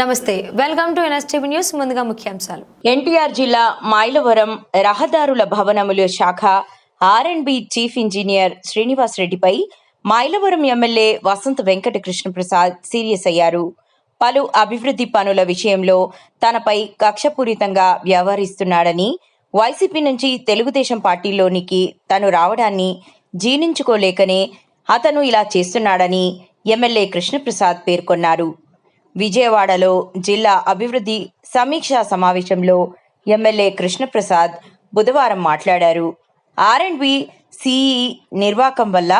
నమస్తే welcome to NSTV news. ముందుగా ముఖ్యాంశాలు. ఎన్టీఆర్ జిల్లా మైలవరం రహదారుల భవనముల శాఖ ఆర్ఎండ్బి చీఫ్ ఇంజనీర్ శ్రీనివాస్ రెడ్డిపై మైలవరం ఎమ్మెల్యే వసంత వెంకట కృష్ణప్రసాద్ సీరియస్ అయ్యారు. పలు అభివృద్ధి పనుల విషయంలో తనపై కక్షపూరితంగా వ్యవహరిస్తున్నాడని వైసీపీ నుంచి తెలుగుదేశం పార్టీలోనికి తను రావడాన్ని జీర్ణించుకోలేకనే అతను ఇలా చేస్తున్నాడని ఎమ్మెల్యే కృష్ణప్రసాద్ పేర్కొన్నారు. విజయవాడలో జిల్లా అభివృద్ధి సమీక్షా సమావేశంలో ఎమ్మెల్యే కృష్ణప్రసాద్ బుధవారం మాట్లాడారు. ఆర్ అండ్ బి సిఈ నిర్వాకం వల్ల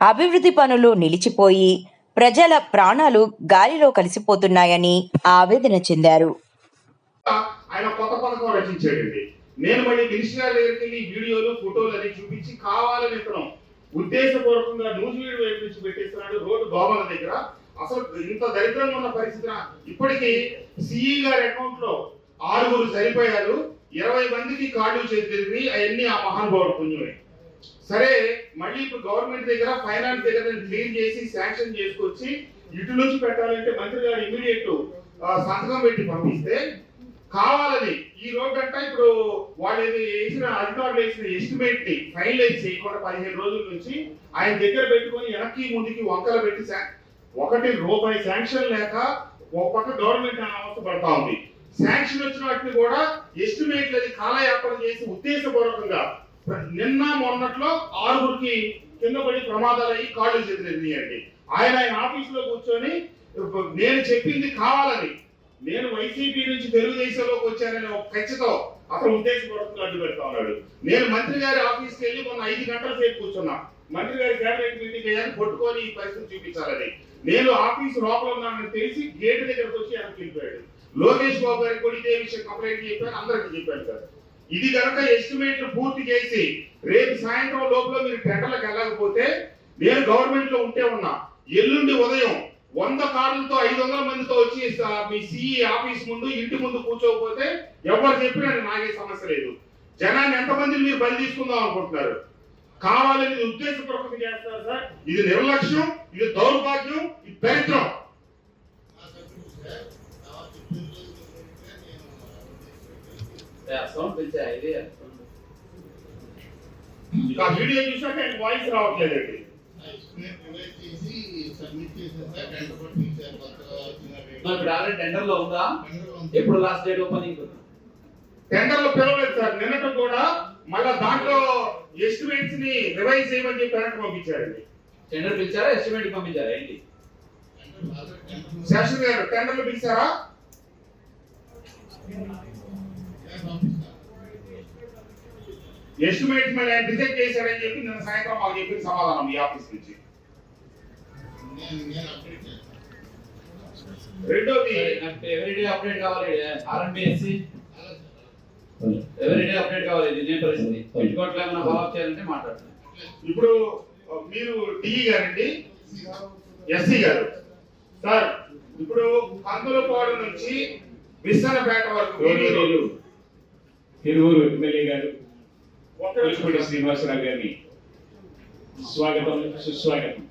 అభివృద్ధి పనులు నిలిచిపోయి ప్రజల ప్రాణాలు గాలిలో కలిసిపోతున్నాయని ఆవేదన చెందారు. ఆయన కొత్త పథకం రచించాడండి. నేను మళ్ళీ మినిస్టర్ దగ్గరికి వెళ్ళి వీడియోలు ఫోటోలు అన్ని చూపించి కావాలని ఇతను ఉద్దేశపూర్వకంగా నూజివీడు వైపు నుంచి పెట్టేస్తున్నాడు రోడ్డు దోమల దగ్గర. అసలు ఇంత దరిద్రంగా ఉన్న పరిస్థితి ఇప్పటికీ సిఈ గారి అకౌంట్లో ఆరుగురు చనిపోయారు. ఇరవై మందికి కార్డు చేతిరిగి అవన్నీ ఆ మహానుభావుడు పుణ్యమే. సరే మళ్ళీ ఇప్పుడు గవర్నమెంట్ దగ్గర ఫైనాన్స్ దగ్గర క్లీన్ చేసి శాంక్షన్ చేసుకొచ్చి ఇటు నుంచి పెట్టాలంటే మంత్రి గారు ఇమీడియట్ సంతకం పెట్టి పంపిస్తే కావాలని ఈ రోడ్డు అంట ఇప్పుడు వాళ్ళు వేసిన అధికారులు వేసిన ఎస్టిమేట్ని ఫైనలైజ్ చేయకుండా పదిహేను రోజుల నుంచి ఆయన దగ్గర పెట్టుకొని వెనక్కి ముందుకి వంకలు పెట్టి ఒకటి రూపాయి శాంక్షన్ లేక ఒక పక్క గవర్నమెంట్ అవస్థ పడతా ఉంది. శాంక్షన్ వచ్చిన వాటిని కూడా ఎస్టిమేట్ అది కాలయాపన చేసి ఉద్దేశపూర్వకంగా నిన్న మొన్నట్లో ఆరుగురికి కింద పడి ప్రమాదాలు అయ్యి కాళ్ళు చేతులు అండి ఆయన ఆయన ఆఫీసులో కూర్చొని నేను చెప్పింది కావాలని నేను వైసీపీ నుంచి తెలుగుదేశంలోకి వచ్చానని ఒక ఖచ్చితం అతను ఉద్దేశపూర్వకంగా అడ్డు పెడతా ఉన్నాడు. నేను మంత్రి గారి ఆఫీస్కి వెళ్ళి మొన్న ఐదు గంటల సేపు కూర్చున్నా. మంత్రి గారి క్యాబినెట్ మీటింగ్ అయ్యాను కొట్టుకొని ఈ పరిస్థితి చూపించాలని. నేను ఆఫీస్ లోపల ఉన్నానని తెలిసి గేట్ దగ్గరకు వచ్చి ఆయన పిలిపాడు. లోకేష్ బాబు గారికి కూడా ఇదే విషయం కంప్లైంట్ చెప్పాను అందరికీ చెప్పాను సార్. ఇది కనుక ఎస్టిమేట్ పూర్తి చేసి రేపు సాయంత్రం లోపల మీరు టెండర్లకు వెళ్ళకపోతే నేను గవర్నమెంట్లో ఉంటే ఉన్నా. ఎల్లుండి ఉదయం వంద కార్లతో ఐదు వందల మందితో వచ్చి మీ సిఈ ఆఫీస్ ముందు ఇంటి ముందు కూర్చోకపోతే ఎవరు చెప్పినా నాకే సమస్య లేదు. జనాన్ని ఎంతమందిని మీరు బలి తీసుకుందాం అనుకుంటున్నారు? కావాలని ఇది ఉద్దేశపూర్వకంగా చేస్తారు సార్. ఇది నిర్లక్ష్యం ఇది దౌర్భాగ్యం ఇది దరిద్రం. ఆ వీడియో చూసాక వాయిస్ రావట్లేదండి. మరి ఇప్పుడు ఆల్రెడీ టెండర్లో ఉందా. ఎప్పుడు లాస్ట్ డేట్ ఓపెనింగ్? టెండర్లో పిలవలేదు సార్. నిన్నట కూడా మళ్ళా దాంట్లో ఎస్టిమేట్స్ని రివైజ్ చేయమని చెప్పి పంపించారండి టెండర్ పిలిచారా? ఎస్టిమేట్ పంపించారా? ఏంటి? శాస్త్రి గారు టెండర్లు పిలిచారా? ఎస్టిమేట్స్ మళ్ళీ ఆయన రిజెక్ట్ చేశాడని చెప్పి నిన్న సాయంత్రం మాకు చెప్పిన సమాధానం మీ ఆఫీస్ నుంచి. రెండోది నాకు ఎవ్రీడే అప్డేట్ కావాలి? ఆర్ఎంబిఎస్సి ఎవ్రీడే అప్డేట్ కావాలి ఇది పరిస్థితి. పెట్టుకోవట్లే ఏమైనా ఫాలో చేయాలంటే ఇప్పుడు మీరు డిఈ గారండి ఎస్సీ గారు. సార్ ఇప్పుడు కందులపాడు నుంచి విస్తనపేట వరకు తిరువురు ఎమ్మెల్యే గారు. ఒక్క కూచిపూడి శ్రీనివాసరావు గారిని. స్వాగతం సుస్వాగతం.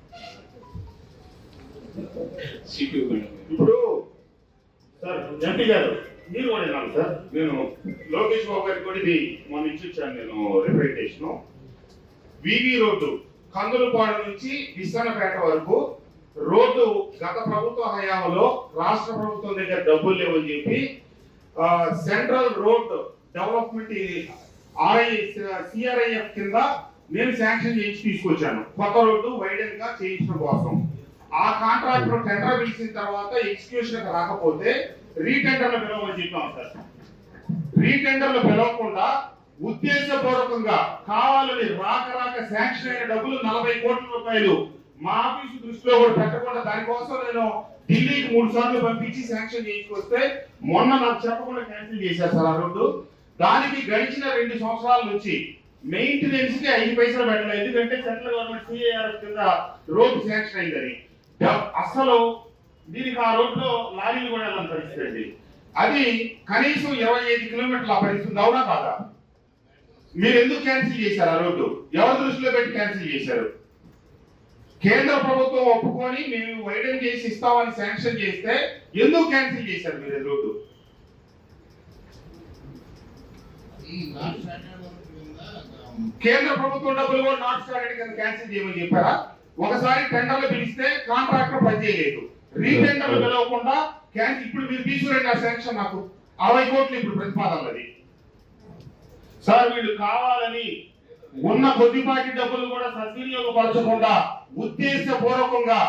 ఇప్పుడు సార్ ఎంపీ గారు. మీరు కూడా విన్నాను సార్. నేను లోకేష్ బాబు గారికి కూడా ఇది మొన్న ఇచ్చి వచ్చాను నేను రిప్రజెంటేషన్ వివి రోడ్డు కందులపాడు నుంచి విశానపేట వరకు రోడ్డు గత ప్రభుత్వ హయాంలో రాష్ట్ర ప్రభుత్వం దగ్గర డబ్బులు లేవని చెప్పి central road development RI CRIF కింద నేను శాంక్షన్ చేయించి తీసుకొచ్చాను. కొత్త రోడ్డు వైడెన్గా చేయించడం కోసం. ఆ కాంట్రాక్ట్ టెండర్ పిలిచిన తర్వాత ఎగ్జిక్యూషన్ రాకపోతే రీటెండర్లు పిలవమని చెప్పాం సార్. రీటెండర్లు పిలవకుండా ఉద్దేశపూర్వకంగా కావాలని రాక రాక శాంక్షన్ అయిన డబ్బులు నలభై కోట్ల రూపాయలు మా ఆఫీసు దృష్టిలో కూడా పెట్టకుండా దానికోసం నేను ఢిల్లీకి మూడు సార్లు పంపించి శాంక్షన్ చేయించుకొస్తే మొన్న నాకు చెప్పకుండా క్యాన్సిల్ చేశారు సార్ ఆ రోడ్డు దానికి గడిచిన రెండు సంవత్సరాల నుంచి మెయింటెనెన్స్కి ఐదు పైసలు పెట్టలేదు. ఎందుకంటే సెంట్రల్ గవర్నమెంట్ సిఏఆర్ కింద రోడ్డు శాంక్షన్ అయిందని. అసలు దీనికి ఆ రోడ్లో లారీలు కూడా వెళ్ళని పరిస్థితి అండి అది కనీసం ఇరవై ఐదు కిలోమీటర్ల ఆ పరిస్థితి ఉంది, అవునా కాదా? మీరు ఎందుకు క్యాన్సిల్ చేశారు ఆ రోడ్డు? ఎవరి దృష్టిలో పెట్టి క్యాన్సిల్ చేశారు? కేంద్ర ప్రభుత్వం ఒప్పుకొని మేము వైడెన్ చేసి ఇస్తామని శాంక్షన్ చేస్తే ఎందుకు క్యాన్సిల్ చేశారు మీరు ఈ రోడ్డు? కేంద్ర ప్రభుత్వం డబ్బులు కూడా నాట్ స్టాండర్డ్ కింద క్యాన్సిల్ చేయమని చెప్పారా? ఒకసారి టెండర్లు పిలిస్తే కాంట్రాక్టర్ పనిచేయలేదు. రీటెండర్లు పిలవకుండా క్యాన్సిల్ ఇప్పుడు మీరు తీసుకురండి ఆ శాంక్షన్ నాకు అరవై కోట్లు ఇప్పుడు ప్రతిపాదనది సార్ వీళ్ళు కావాలని ఉన్న కొద్దిపాటి డబ్బులు కూడా సద్వినియోగపరచకుండా ఉద్దేశపూర్వకంగా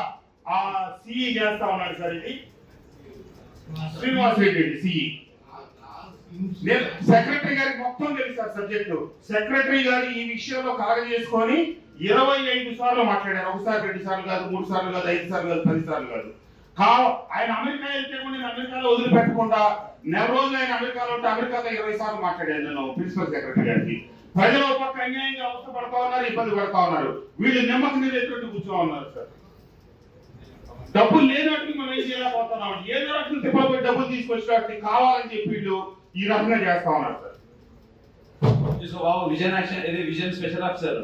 ఆ సిఈ చేస్తా ఉన్నాడు సార్ ఇది. శ్రీనివాస్ రెడ్డి సిఈ నేను సెక్రటరీ గారికి మొత్తం తెలుసు సార్ సబ్జెక్టు సెక్రటరీ గారు ఈ విషయంలో చేసుకొని ఇరవై ఐదు సార్లు మాట్లాడారు. ఒకసారి రెండు సార్లు కాదు మూడు సార్లు కాదు ఐదు సార్లు కాదు పది సార్లు కాదు. ఆయన అమెరికా వెళ్తే నేను అమెరికాలో వదిలిపెట్టకుండా నెల రోజులు ఆయన అమెరికాలో ఉంటే అమెరికాలో ఇరవై సార్లు మాట్లాడాను నేను ప్రిన్సిపల్ సెక్రటరీ గారికి. ప్రజలు ఒక పక్క అన్యాయంగా అవస్థ పడతా ఉన్నారు ఇబ్బంది పడతా ఉన్నారు. వీళ్ళు నిమ్మక మీద ఎటువంటి కూర్చో ఉన్నారు సార్. డబ్బులు లేనట్టు మనం ఏం చేయలేకపోతున్నాం. ఏదో రకం తిప్పబోయి డబ్బులు తీసుకొచ్చినట్టు కావాలని చెప్పి వీళ్ళు ఈ రకంగా చేస్తా ఉన్నారు సార్. విజన్ యాక్షన్ ఇది విజన్ స్పెషల్ ఆఫీసర్.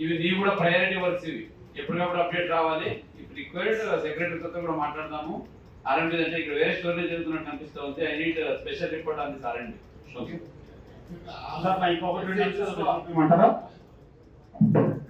ఇవి నీ కూడా ప్రయారిటీ వర్క్స్ ఇవి. ఎప్పటికప్పుడు అప్డేట్ రావాలి. రిక్వైర్డ్ సెక్రటరీతో కూడా మాట్లాడదాము. ఆర్ఎండి అంటే ఇక్కడ వేరే స్టోరేజ్ జరుగుతున్నట్టు అనిపిస్తూ ఉంది. I need special report on this RMD okay sir నా ఇంకొకటి